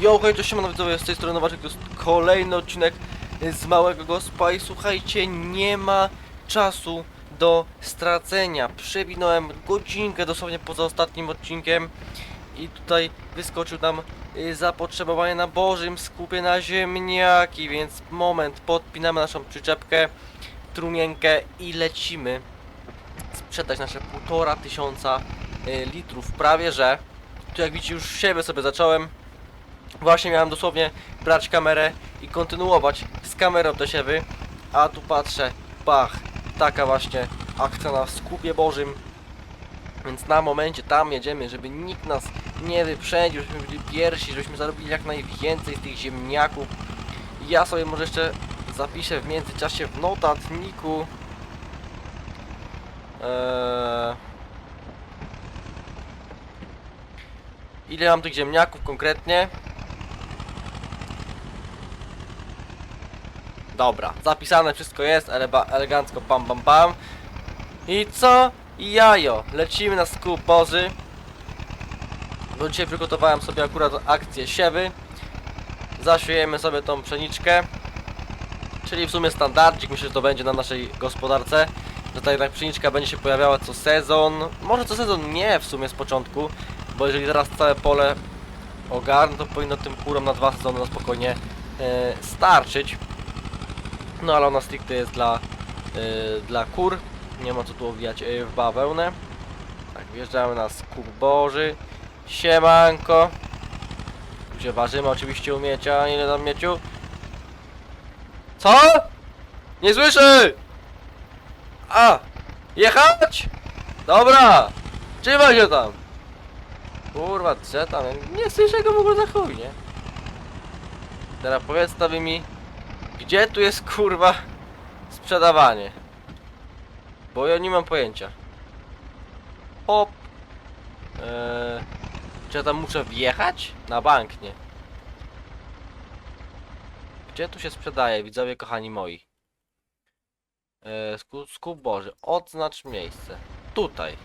Yo, hej, to siemano widzowie, z tej strony Nowaczek, to jest kolejny odcinek z Małego Gospa i słuchajcie, nie ma czasu do stracenia. Przewinąłem godzinkę dosłownie poza ostatnim odcinkiem i tutaj wyskoczył nam y, zapotrzebowanie na Bożym skupie na ziemniaki, więc moment, podpinamy naszą przyczepkę, trumienkę i lecimy sprzedać nasze półtora tysiąca y, litrów, prawie że. Tu jak widzicie już siebie sobie zacząłem. Właśnie miałem dosłownie brać kamerę i kontynuować z kamerą te siewy, a tu patrzę, bach, taka właśnie akcja na skupie bożym. Więc na momencie tam jedziemy, żeby nikt nas nie wyprzedził, żebyśmy byli pierwsi, żebyśmy zarobili jak najwięcej z tych ziemniaków. Ja sobie może jeszcze zapiszę w międzyczasie w notatniku. Eee... Ile mam tych ziemniaków konkretnie? Dobra, zapisane wszystko jest, elegancko pam pam pam. I co? Jajo, lecimy na skup bozy. Bo dzisiaj przygotowałem sobie akurat akcję siewy. Zasiejemy sobie tą pszeniczkę. Czyli w sumie standardzik, myślę, że to będzie na naszej gospodarce. Że ta jednak pszeniczka będzie się pojawiała co sezon. Może co sezon nie w sumie z początku. Bo jeżeli teraz całe pole ogarnę, to powinno tym kurom na dwa sezony na spokojnie e, starczyć. No ale ona stricte jest dla, e, dla kur. Nie ma co tu owijać e, w bawełnę. Tak, wjeżdżamy na skup boży. Siemanko. Gdzie ważymy oczywiście umiecia. Ile tam mieciu? Co? Nie słyszę! A! Jechać? Dobra! Trzymaj się tam! Kurwa, co tam? Nie słyszę go w ogóle za chuj, nie? Teraz powiedz to mi, gdzie tu jest kurwa sprzedawanie? Bo ja nie mam pojęcia. Hop. Eee, czy ja tam muszę wjechać? Na bank, nie. Gdzie tu się sprzedaje, widzowie kochani moi? Eee, skup, skup Boży, odznacz miejsce. Tutaj.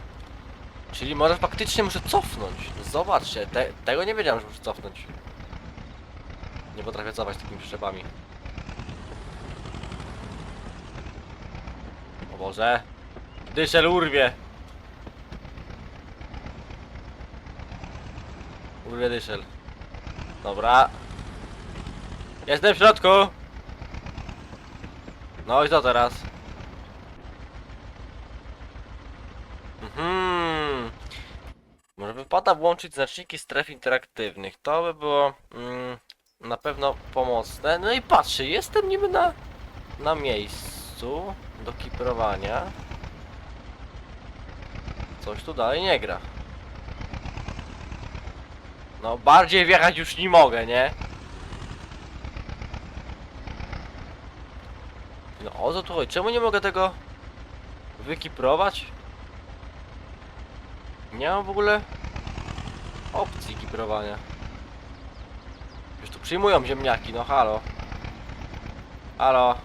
Czyli może faktycznie muszę cofnąć. Zobaczcie, te, tego nie wiedziałem, że muszę cofnąć. Nie potrafię cofać takimi przyczepami. Boże. Dyszel urwie. Urwie dyszel. Dobra. Jestem w środku. No i co teraz? Mhm. Może wypada włączyć znaczniki stref interaktywnych. To by było mm, na pewno pomocne. No i patrzcie, jestem niby na, na miejscu do kiprowania. Coś tu dalej nie gra. No bardziej wjechać już nie mogę, nie? No o co tu chodzi? Czemu nie mogę tego wykiprować? Nie mam w ogóle opcji kiprowania. Już tu przyjmują ziemniaki, no halo. Halo.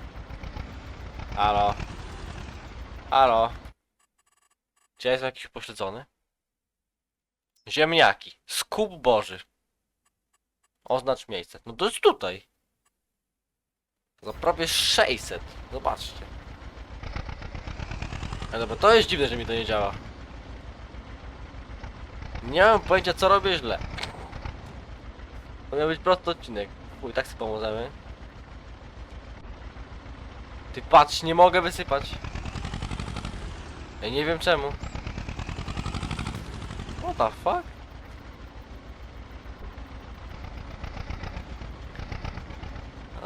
Halo. Halo. Czy ja jestem jakiś pośledzony? Ziemniaki. Skup Boży. Oznacz miejsce. No to jest tutaj. Za prawie 600. Zobaczcie. Ale dobra, to jest dziwne, że mi to nie działa. Nie mam pojęcia co robię źle. To miał być prosty odcinek. Chuj, tak sobie pomożemy. Ty patrz, nie mogę wysypać. Ja nie wiem czemu. What the fuck?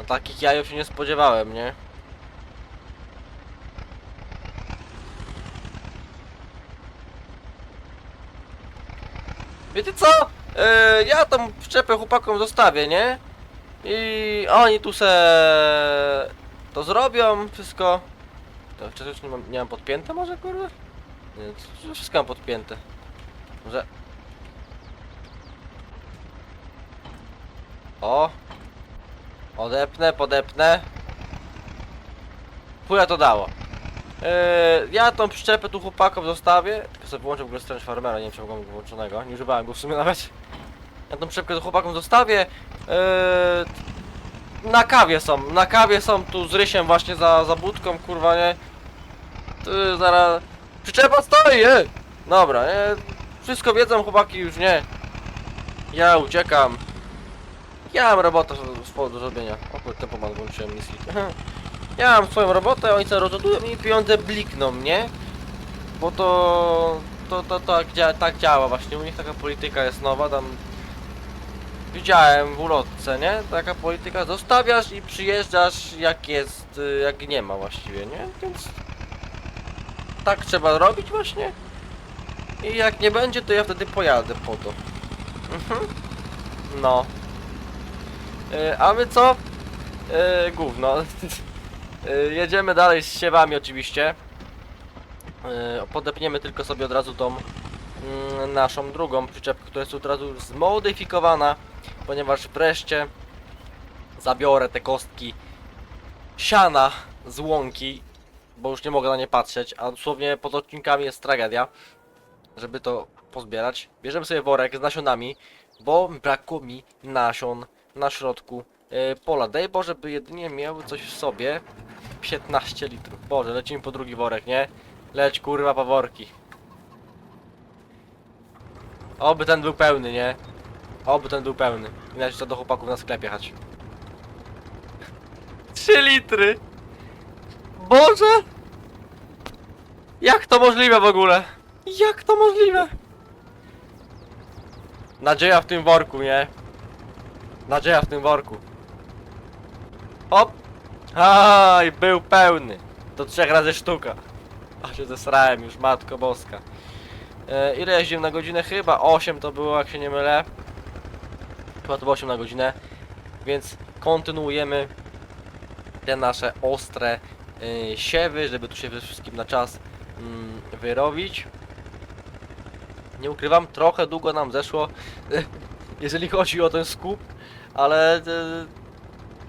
A takich jajów się nie spodziewałem, nie? Wiecie co? E, ja tą przyczepę chłopakom zostawię, nie? I oni tu se to zrobią, wszystko. To czy już nie mam, nie mam podpięte może kurwa? Nie, wszystko mam podpięte. Może... O! Odepnę, podepnę. Chuja to dało. Yy, ja tą przyczepę tu chłopakom zostawię. Tylko sobie wyłączę w ogóle stręcz farmera, nie wiem czy go włączonego. Nie używałem go w sumie nawet. Ja tą przyczepkę do chłopakom zostawię. Yy, na kawie są, na kawie są tu z Rysiem właśnie za, za budką, kurwa nie. Tu zaraz... Przyczepa stoi, e! Dobra, nie. Wszystko wiedzą chłopaki już nie. Ja uciekam. Ja mam robotę swoją do zrobienia. O kurde, tempomat włączyłem misji. Ja mam swoją robotę, oni sobie rozładują i pieniądze blikną, nie? Bo to... To, to, to tak, tak działa właśnie, u nich taka polityka jest nowa, tam... Widziałem w ulotce, nie? Taka polityka, zostawiasz i przyjeżdżasz jak jest, y, jak nie ma właściwie, nie? Więc... Tak trzeba robić właśnie. I jak nie będzie, to ja wtedy pojadę po to. Mhm. No. Y, a my co? Yy, gówno. Y, jedziemy dalej z siewami oczywiście. Yy, podepniemy tylko sobie od razu tą mm, naszą drugą przyczepkę, która jest od razu zmodyfikowana, ponieważ wreszcie zabiorę te kostki siana z łąki, bo już nie mogę na nie patrzeć, a dosłownie pod odcinkami jest tragedia, żeby to pozbierać. Bierzemy sobie worek z nasionami, bo brakło mi nasion na środku e, pola. Daj Boże, by jedynie miały coś w sobie. 15 litrów. Boże, lecimy po drugi worek, nie? Leć kurwa po worki. Oby ten był pełny, nie? Oby ten był pełny. Inaczej to do chłopaków na sklep jechać. 3 litry! Boże! Jak to możliwe w ogóle? Jak to możliwe? Nadzieja w tym worku, nie? Nadzieja w tym worku. Hop! Aj, był pełny. To trzech razy sztuka. A się zesrałem już, matko boska. E, ile jeździłem na godzinę? Chyba 8 to było, jak się nie mylę. Chyba to było 8 na godzinę. Więc kontynuujemy te nasze ostre siewy, żeby tu się przede wszystkim na czas mm, wyrobić. Nie ukrywam, trochę długo nam zeszło, jeżeli chodzi o ten skup, ale e,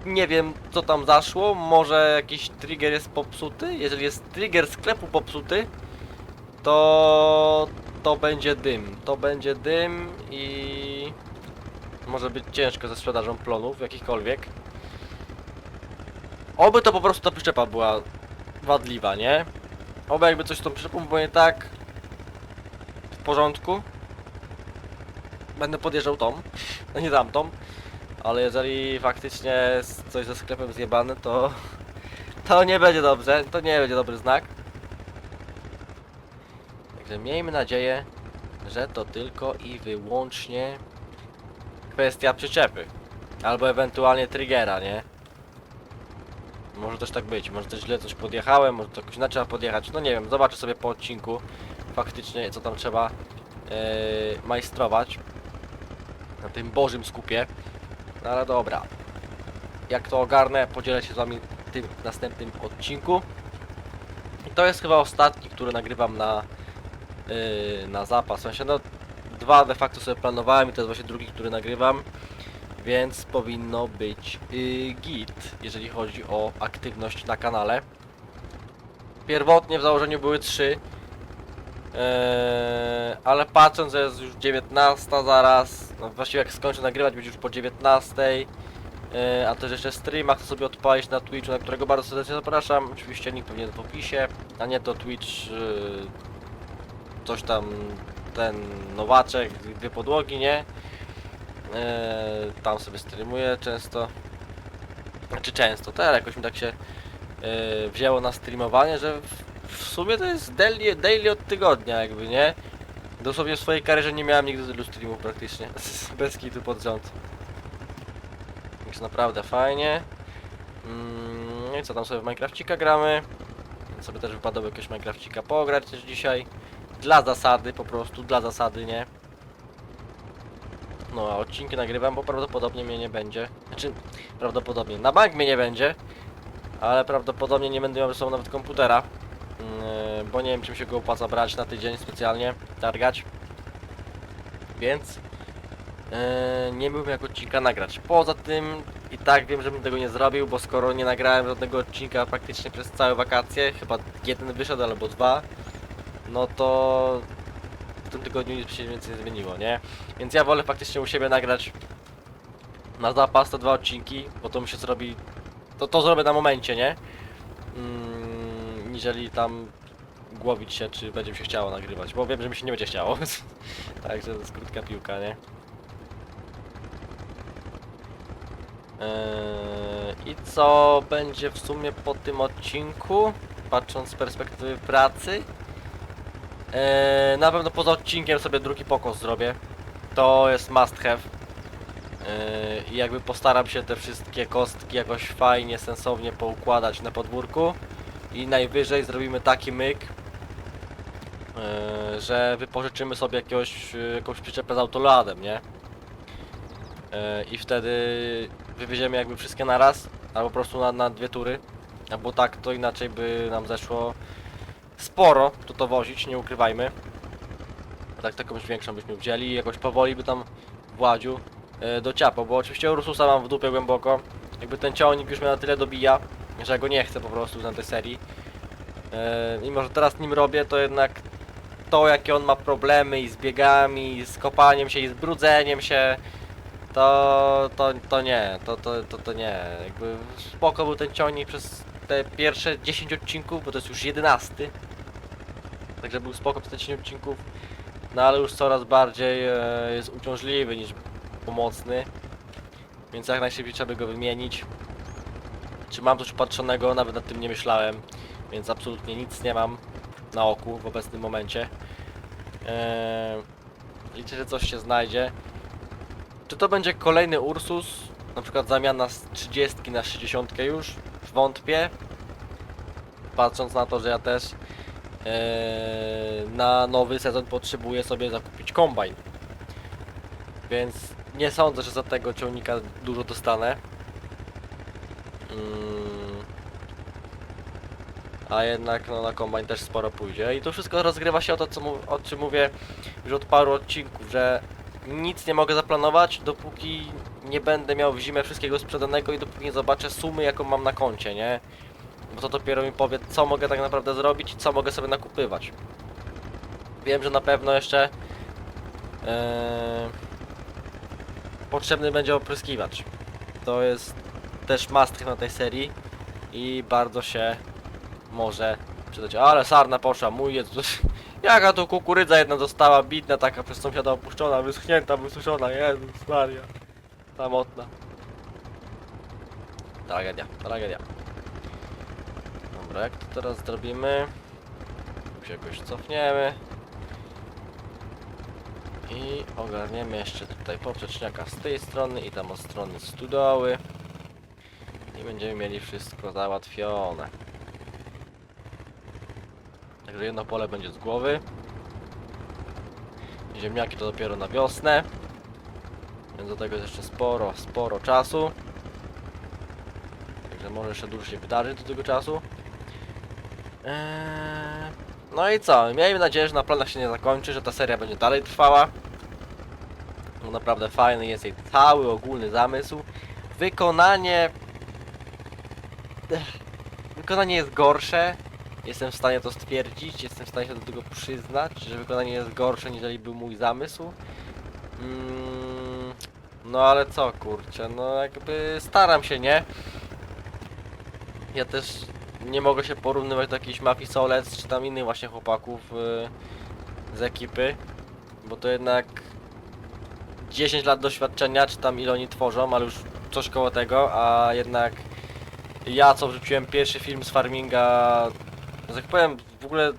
nie wiem co tam zaszło, może jakiś trigger jest popsuty, jeżeli jest trigger sklepu popsuty, to to będzie dym, to będzie dym i może być ciężko ze sprzedażą plonów jakichkolwiek. Oby to po prostu ta przyczepa była wadliwa, nie? Oby jakby coś z tą przyczepą było nie tak w porządku. Będę podjeżdżał tą, a nie tamtą. Ale jeżeli faktycznie coś ze sklepem zjebane, to to nie będzie dobrze, to nie będzie dobry znak. Także miejmy nadzieję, że to tylko i wyłącznie kwestia przyczepy. Albo ewentualnie triggera, nie? Może też tak być, może też źle coś podjechałem, może to jakoś inaczej trzeba podjechać, no nie wiem, zobaczę sobie po odcinku faktycznie co tam trzeba yy, majstrować na tym bożym skupie. No ale dobra. Jak to ogarnę, podzielę się z wami tym następnym odcinku. I to jest chyba ostatni, który nagrywam na, yy, na zapas. W sensie, no dwa de facto sobie planowałem i to jest właśnie drugi, który nagrywam. Więc powinno być yy, git, jeżeli chodzi o aktywność na kanale. Pierwotnie w założeniu były trzy. Eee, ale patrząc, że jest już 19 zaraz, no właściwie jak skończę nagrywać, będzie już po 19. Eee, a też jeszcze streama chcę sobie odpalić na Twitchu, na którego bardzo serdecznie zapraszam. Oczywiście link pewnie w opisie, a nie to Twitch, yy, coś tam, ten nowaczek, dwie podłogi, nie? Eee, tam sobie streamuję często. Znaczy często, teraz jakoś mi tak się yy, wzięło na streamowanie, że w, sumie to jest daily, daily od tygodnia jakby, nie? Dosłownie w swojej karierze nie miałem nigdy tylu streamów praktycznie. Bez kitu pod rząd. Jest naprawdę fajnie. Mm, I co tam sobie w Minecrafcika gramy? Więc sobie też wypadało jakiegoś Minecrafcika pograć też dzisiaj. Dla zasady, po prostu, dla zasady, nie? No, a odcinki nagrywam, bo prawdopodobnie mnie nie będzie. Znaczy, prawdopodobnie, na bank mnie nie będzie, ale prawdopodobnie nie będę miał ze sobą nawet komputera. Yy, bo nie wiem, czym się go opłaca brać na tydzień specjalnie, targać. Więc yy, nie byłbym jak odcinka nagrać. Poza tym i tak wiem, że bym tego nie zrobił, bo skoro nie nagrałem żadnego odcinka praktycznie przez całe wakacje, chyba jeden wyszedł albo dwa, no to w tym tygodniu nic się więcej nie zmieniło, nie? Więc ja wolę faktycznie u siebie nagrać na zapas te dwa odcinki, bo to mi się zrobi, to, to zrobię na momencie, nie? Mm, niżeli tam głowić się, czy będzie mi się chciało nagrywać, bo wiem, że mi się nie będzie chciało. Także to jest krótka piłka, nie? Eee, I co będzie w sumie po tym odcinku? Patrząc z perspektywy pracy. Eee, na pewno poza odcinkiem sobie drugi pokos zrobię. To jest must have. Eee, I jakby postaram się te wszystkie kostki jakoś fajnie, sensownie poukładać na podwórku. I najwyżej zrobimy taki myk, eee, że wypożyczymy sobie jakiegoś, jakąś przyczepę z autoladem, nie? Eee, I wtedy wywieziemy jakby wszystkie naraz, albo po prostu na, na dwie tury. Albo tak, to inaczej by nam zeszło sporo tu to wozić, nie ukrywajmy. A tak już większą byśmy wzięli i jakoś powoli by tam Władziu e, dociapał, bo oczywiście Ursusa mam w dupie głęboko. Jakby ten ciągnik już mnie na tyle dobija, że go nie chcę po prostu na tej serii. E, mimo, że teraz nim robię, to jednak to jakie on ma problemy i z biegami, i z kopaniem się, i z brudzeniem się, to, to, to nie, to, to, to, to nie. Jakby spoko był ten ciągnik przez te pierwsze 10 odcinków, bo to jest już 11. Także był spoko przez te 10 odcinków. No ale już coraz bardziej e, jest uciążliwy niż pomocny. Więc jak najszybciej trzeba by go wymienić. Czy mam coś upatrzonego? Nawet nad tym nie myślałem. Więc absolutnie nic nie mam na oku w obecnym momencie. Eee, liczę, że coś się znajdzie. Czy to będzie kolejny Ursus? Na przykład zamiana z 30 na 60 już? Wątpię. Patrząc na to, że ja też e, na nowy sezon potrzebuję sobie zakupić kombajn. Więc nie sądzę, że za tego ciągnika dużo dostanę. Mm. A jednak no, na kombajn też sporo pójdzie. I to wszystko rozgrywa się o to, co o czym mówię już od paru odcinków, że nic nie mogę zaplanować, dopóki nie będę miał w zimę wszystkiego sprzedanego i dopóki nie zobaczę sumy, jaką mam na koncie, nie? Bo to dopiero mi powie, co mogę tak naprawdę zrobić i co mogę sobie nakupywać. Wiem, że na pewno jeszcze yy, potrzebny będzie opryskiwacz. To jest też have na tej serii i bardzo się może przydać. Ale sarna poszła, mój Jezus. Jaka to kukurydza jedna została, bidna taka przez sąsiada opuszczona, wyschnięta, wysuszona, Jezus Maria. Samotna. Tragedia, tragedia. Dobra, jak to teraz zrobimy? Tu się jakoś cofniemy. I ogarniemy jeszcze tutaj poprzeczniaka z tej strony i tam od strony studoły. I będziemy mieli wszystko załatwione. Także jedno pole będzie z głowy. Ziemniaki to dopiero na wiosnę. Więc do tego jest jeszcze sporo, sporo czasu. Także może jeszcze dużo się wydarzyć do tego czasu. Eee, no i co? Miejmy nadzieję, że na planach się nie zakończy, że ta seria będzie dalej trwała. No naprawdę fajny jest jej cały ogólny zamysł. Wykonanie... Wykonanie jest gorsze, Jestem w stanie to stwierdzić, jestem w stanie się do tego przyznać, że wykonanie jest gorsze niżeli był mój zamysł. Mm, no ale co kurczę, no jakby staram się, nie? Ja też nie mogę się porównywać do jakichś Mafii Solec czy tam innych właśnie chłopaków y, z ekipy, bo to jednak 10 lat doświadczenia, czy tam ile oni tworzą, ale już coś koło tego, a jednak ja co wrzuciłem pierwszy film z farminga że tak powiem, w ogóle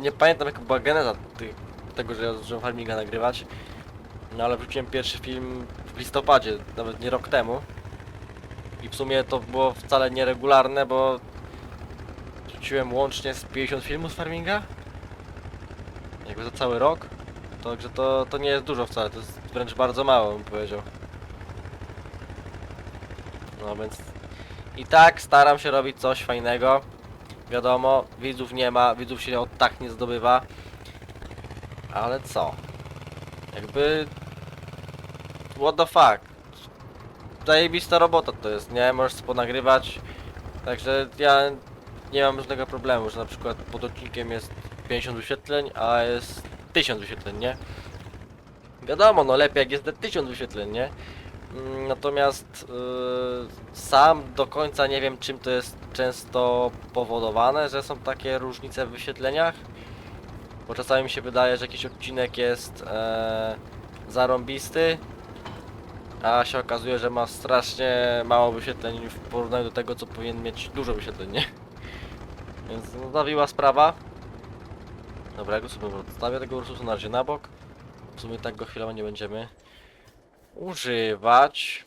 nie pamiętam jaka była geneza ty, tego, że ja zacząłem farminga nagrywać. No ale wrzuciłem pierwszy film w listopadzie, nawet nie rok temu. I w sumie to było wcale nieregularne, bo wrzuciłem łącznie z 50 filmów z farminga. Jakby za cały rok. Także to, to nie jest dużo wcale, to jest wręcz bardzo mało bym powiedział. No więc i tak staram się robić coś fajnego. Wiadomo, widzów nie ma, widzów się od tak nie zdobywa. Ale co? Jakby... What the fuck? Zajebista robota to jest, nie? Możesz sobie ponagrywać. Także ja nie mam żadnego problemu, że na przykład pod odcinkiem jest 50 wyświetleń, a jest 1000 wyświetleń, nie? Wiadomo, no lepiej jak jest te 1000 wyświetleń, nie? Mm, Natomiast yy, sam do końca nie wiem czym to jest często powodowane, że są takie różnice w wyświetleniach. Bo czasami mi się wydaje, że jakiś odcinek jest e, zarąbisty, a się okazuje, że ma strasznie mało wyświetleń w porównaniu do tego, co powinien mieć dużo wyświetleń, nie? Więc no, zawiła sprawa. Dobra, ja go sobie odstawię tego Ursusa na razie na bok. W sumie tak go chwilowo nie będziemy używać.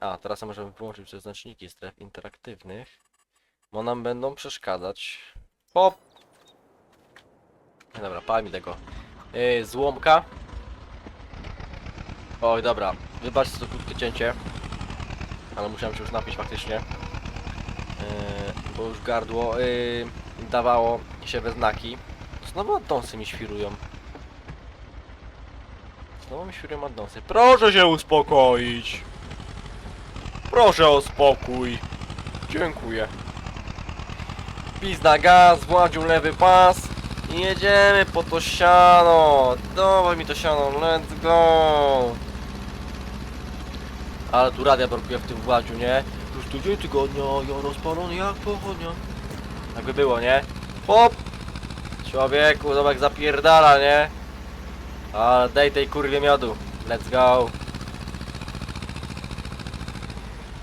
A, teraz możemy wyłączyć te znaczniki stref interaktywnych, bo nam będą przeszkadzać. No Dobra, pal mi tego yy, złomka. Oj, dobra, wybaczcie to krótkie cięcie, ale musiałem się już napić faktycznie, yy, bo już gardło yy, dawało się we znaki. Znowu addonsy mi świrują. Znowu mi świrują addonsy. Proszę się uspokoić! Proszę o spokój. Dziękuję. Pizda gaz, władził lewy pas. Jedziemy po to siano. Dawaj mi to siano, let's go. Ale tu radia brakuje w tym władziu, nie? Już tu dzień tygodnia, ja rozpalony jak pochodnia. Tak by było, nie? Hop! Człowieku, zobacz zapierdala, nie? Ale daj tej kurwie miodu. Let's go.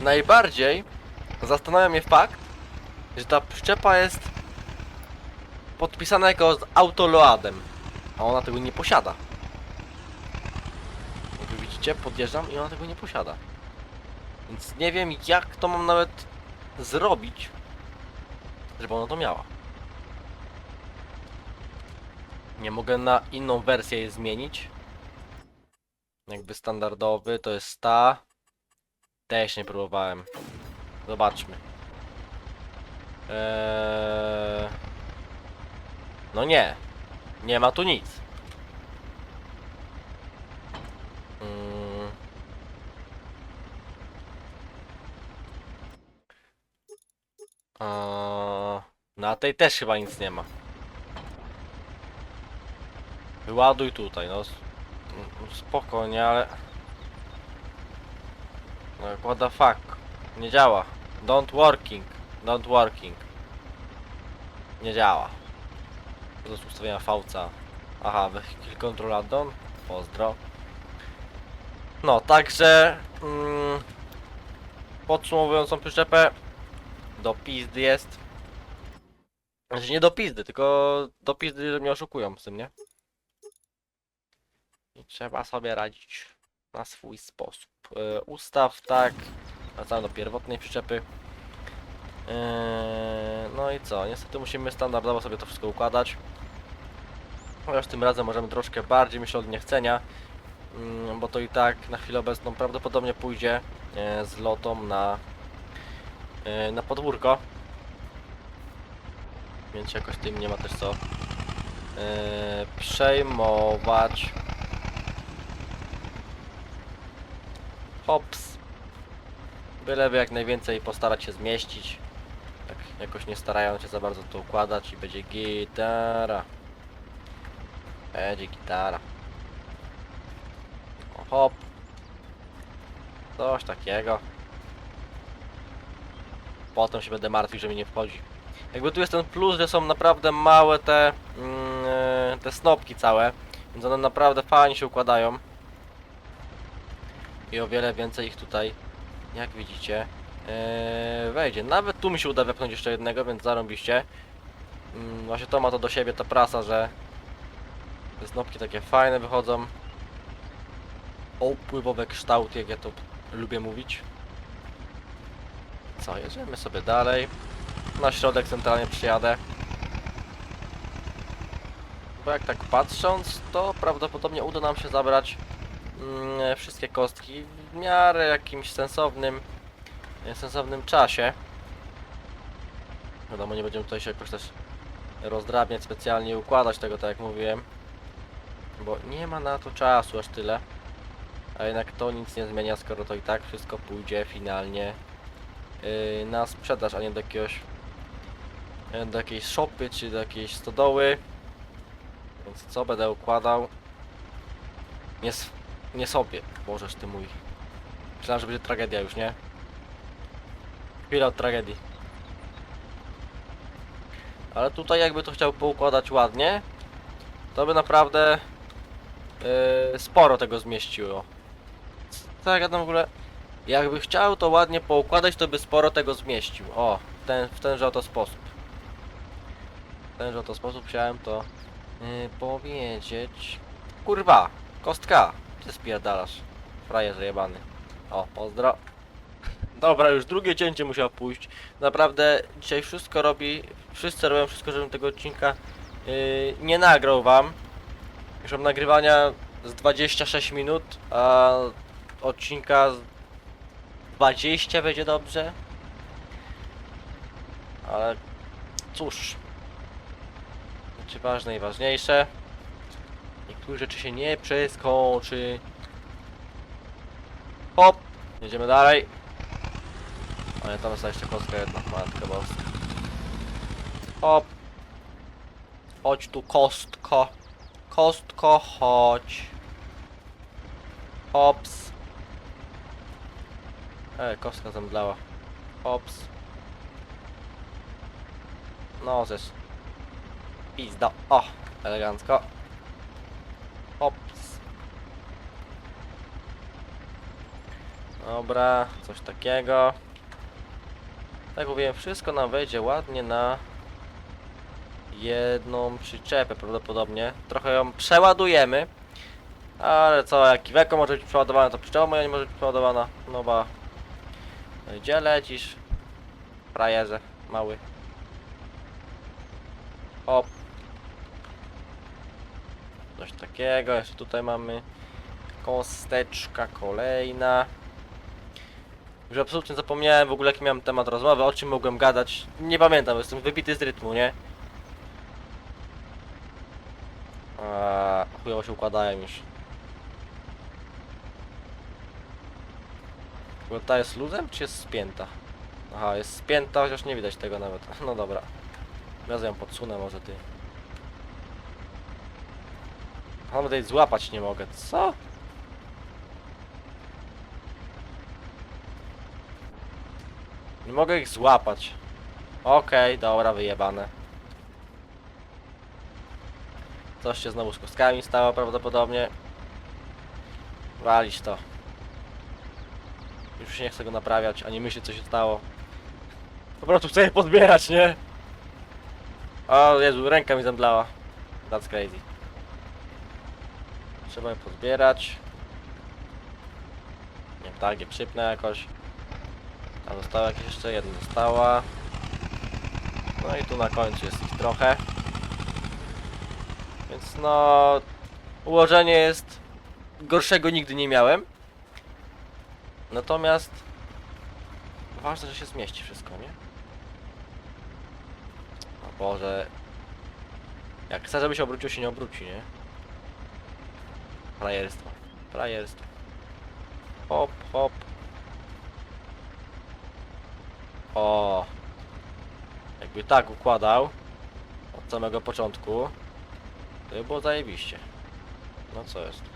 Najbardziej zastanawia mnie fakt, że ta przyczepa jest podpisana jako z autoloadem, a ona tego nie posiada. Jak widzicie, podjeżdżam i ona tego nie posiada. Więc nie wiem jak to mam nawet zrobić, żeby ona to miała. Nie mogę na inną wersję jej zmienić. Jakby standardowy to jest ta. Też nie próbowałem. Zobaczmy. Eee... No nie. Nie ma tu nic. Mm. A, Na tej też chyba nic nie ma. Wyładuj tutaj, no. mm, Spokojnie, ale... No, what the fuck? Nie działa. Don't working. Don't working. Nie działa. To ustawienia fałca. Aha, vehicle control addon. Pozdro. No, także... Mm, podsumowując tą przyczepę, do pizdy jest. Znaczy nie do pizdy, tylko do pizdy, mnie oszukują z tym, nie? I trzeba sobie radzić na swój sposób. E, ustaw tak, wracamy do pierwotnej przyczepy. E, no i co? Niestety musimy standardowo sobie to wszystko układać. Chociaż tym razem możemy troszkę bardziej, myślę, od niechcenia. Mm, bo to i tak na chwilę obecną prawdopodobnie pójdzie e, z lotą na, e, na podwórko. Więc jakoś tym nie ma też co e, przejmować. Hops. Byleby jak najwięcej postarać się zmieścić. Tak jakoś nie starając się za bardzo to układać i będzie gitara. Będzie gitara. O, hop. Coś takiego. Potem się będę martwił, że mi nie wchodzi. Jakby tu jest ten plus, że są naprawdę małe te, e, te snopki całe. Więc one naprawdę fajnie się układają. I o wiele więcej ich tutaj, jak widzicie, e, wejdzie. Nawet tu mi się uda wepchnąć jeszcze jednego, więc zarąbiście. Mm, właśnie to ma to do siebie, ta prasa, że te snopki takie fajne wychodzą. Opływowe kształty, jak ja to lubię mówić. Co, jedziemy sobie dalej. Na środek centralnie przyjadę. Bo jak tak patrząc, to prawdopodobnie uda nam się zabrać mm, wszystkie kostki w miarę jakimś sensownym, e, sensownym czasie. Wiadomo, nie będziemy tutaj się jakoś też rozdrabniać specjalnie układać tego, tak jak mówiłem. Bo nie ma na to czasu aż tyle. A jednak to nic nie zmienia, skoro to i tak wszystko pójdzie finalnie na sprzedaż, a nie do jakiegoś yy, do jakiejś shopy czy do jakiejś stodoły. Więc co będę układał? Nie, nie sobie. Bożeż ty mój. Myślałem, że będzie tragedia już, nie? Chwila od tragedii. Ale tutaj jakby to chciał poukładać ładnie, to by naprawdę yy, sporo tego zmieściło. Tak, ja tam w ogóle... Jakby chciał to ładnie poukładać, to by sporo tego zmieścił. O, ten, w tenże oto sposób. W tenże oto sposób chciałem to yy, powiedzieć. Kurwa, kostka. Ty spierdalasz. Frajer zajebany. O, pozdro. Dobra, już drugie cięcie musiał pójść. Naprawdę dzisiaj wszystko robi, wszyscy robią wszystko, żebym tego odcinka yy, nie nagrał wam. Już mam nagrywania z 26 minut, a odcinka z 20 będzie dobrze. Ale cóż. Rzeczy ważne i ważniejsze. Niektóre rzeczy się nie przeskoczy. Hop! Jedziemy dalej. Ale tam jest jeszcze kostka jedna, matka boska. Hop. Chodź tu kostko. Kostko, chodź. Hops. E, kostka zemdlała. Hops. No, zes. Pizda. O, elegancko. Hops. Dobra, coś takiego. Tak mówiłem, wszystko nam wejdzie ładnie na jedną przyczepę prawdopodobnie. Trochę ją przeładujemy. Ale co, jak Iweko może być przeładowana, to przyczepa moja nie może być przeładowana. No ba. Gdzie lecisz? Frajerze, mały. Hop. Coś takiego, jeszcze tutaj mamy kosteczka kolejna. Już absolutnie zapomniałem w ogóle jaki miałem temat rozmowy, o czym mogłem gadać. Nie pamiętam, jestem wybity z rytmu, nie? Eee, chujowo się układają już. Ogóle ta jest luzem, czy jest spięta? Aha, jest spięta, chociaż nie widać tego nawet. No dobra. Ja ją podsunę może ty. A Nawet jej złapać nie mogę. Co? Nie mogę ich złapać. Okej, dobra, wyjebane. Coś się znowu z kostkami stało prawdopodobnie. Walić to. Już się nie chcę go naprawiać, ani myśleć co się stało. Po prostu chcę je pozbierać, nie? O Jezu, ręka mi zemdlała. That's crazy. Trzeba je pozbierać. Nie wiem, tak, je przypnę jakoś. A została jakieś jeszcze jedna została. No i tu na końcu jest ich trochę. Więc no... Ułożenie jest... Gorszego nigdy nie miałem. Natomiast... Ważne, że się zmieści wszystko, nie? O Boże... Jak chce, żeby się obrócił, się nie obróci, nie? Frajerstwo. Frajerstwo. Hop, hop. O. Jakby tak układał od samego początku, to by było zajebiście. No co jest?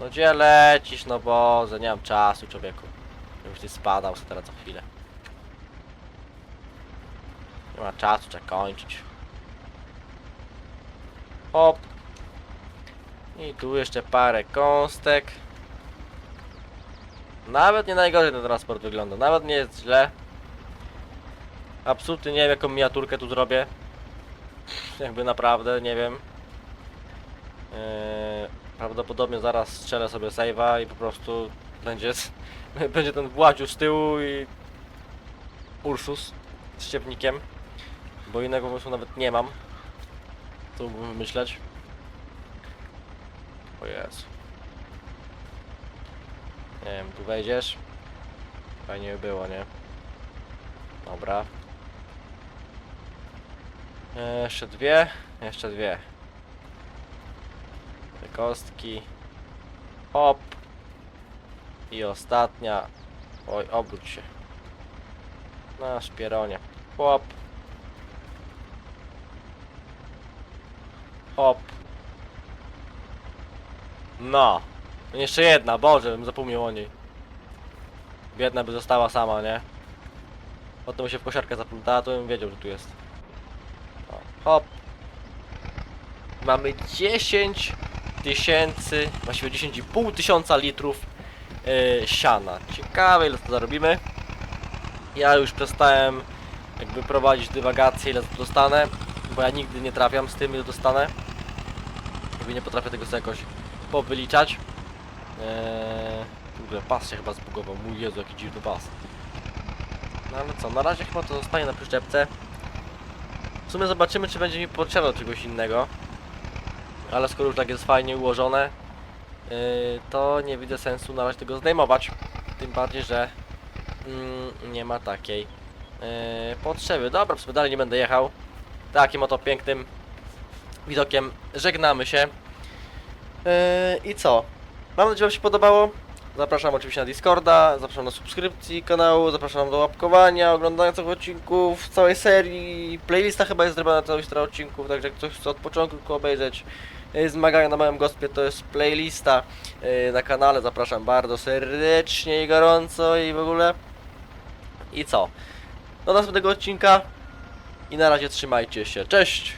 No gdzie lecisz, no Boże, nie mam czasu człowieku. Już ty spadał sobie teraz co chwilę. Nie ma czasu, trzeba kończyć. Hop. I tu jeszcze parę kąstek. Nawet nie najgorzej ten transport wygląda, nawet nie jest źle. Absolutnie nie wiem jaką miniaturkę tu zrobię. Jakby naprawdę, nie wiem. Eee, prawdopodobnie zaraz strzelę sobie save'a i po prostu będzie, będzie ten Władziu z tyłu i Ursus z ściepnikiem. Bo innego pomysłu nawet nie mam. Co mógłbym wymyśleć. O Jezu. Nie wiem, tu wejdziesz. Fajnie by było, nie? Dobra. Jeszcze dwie. Jeszcze dwie. Te kostki. Hop. I ostatnia. Oj, obróć się. Na szpieronie. Hop. Hop. No. No Jeszcze jedna, Boże, bym zapomniał o niej. Biedna by została sama, nie? Potem się w kosiarkę zaplątała, to bym wiedział, że tu jest. Hop. Mamy 10 tysięcy, właściwie 10,5 tysiąca litrów yy, siana. Ciekawe ile to zarobimy. Ja już przestałem jakby prowadzić dywagację ile to dostanę, bo ja nigdy nie trafiam z tym ile dostanę. Jakby nie potrafię tego sobie jakoś powyliczać. Eee, kurde, pas się chyba zbugował. Mój Jezu, jaki dziwny pas. No ale co, na razie chyba to zostanie na przyczepce. W sumie zobaczymy, czy będzie mi potrzeba do czegoś innego. Ale skoro już tak jest fajnie ułożone, yy, to nie widzę sensu na razie tego zdejmować. Tym bardziej, że mm, nie ma takiej yy, potrzeby. Dobra, w sumie dalej nie będę jechał. Takim oto pięknym widokiem żegnamy się. Yy, I co? Mam nadzieję, że Wam się podobało. Zapraszam oczywiście na Discorda, zapraszam do subskrypcji kanału, zapraszam do łapkowania, oglądania całych odcinków, całej serii. Playlista chyba jest zrobiona na serii odcinków, także ktoś chce od początku tylko obejrzeć yy, zmagania na małym gospie, to jest playlista yy, na kanale. Zapraszam bardzo serdecznie i gorąco i w ogóle. I co? Do następnego odcinka i na razie trzymajcie się. Cześć!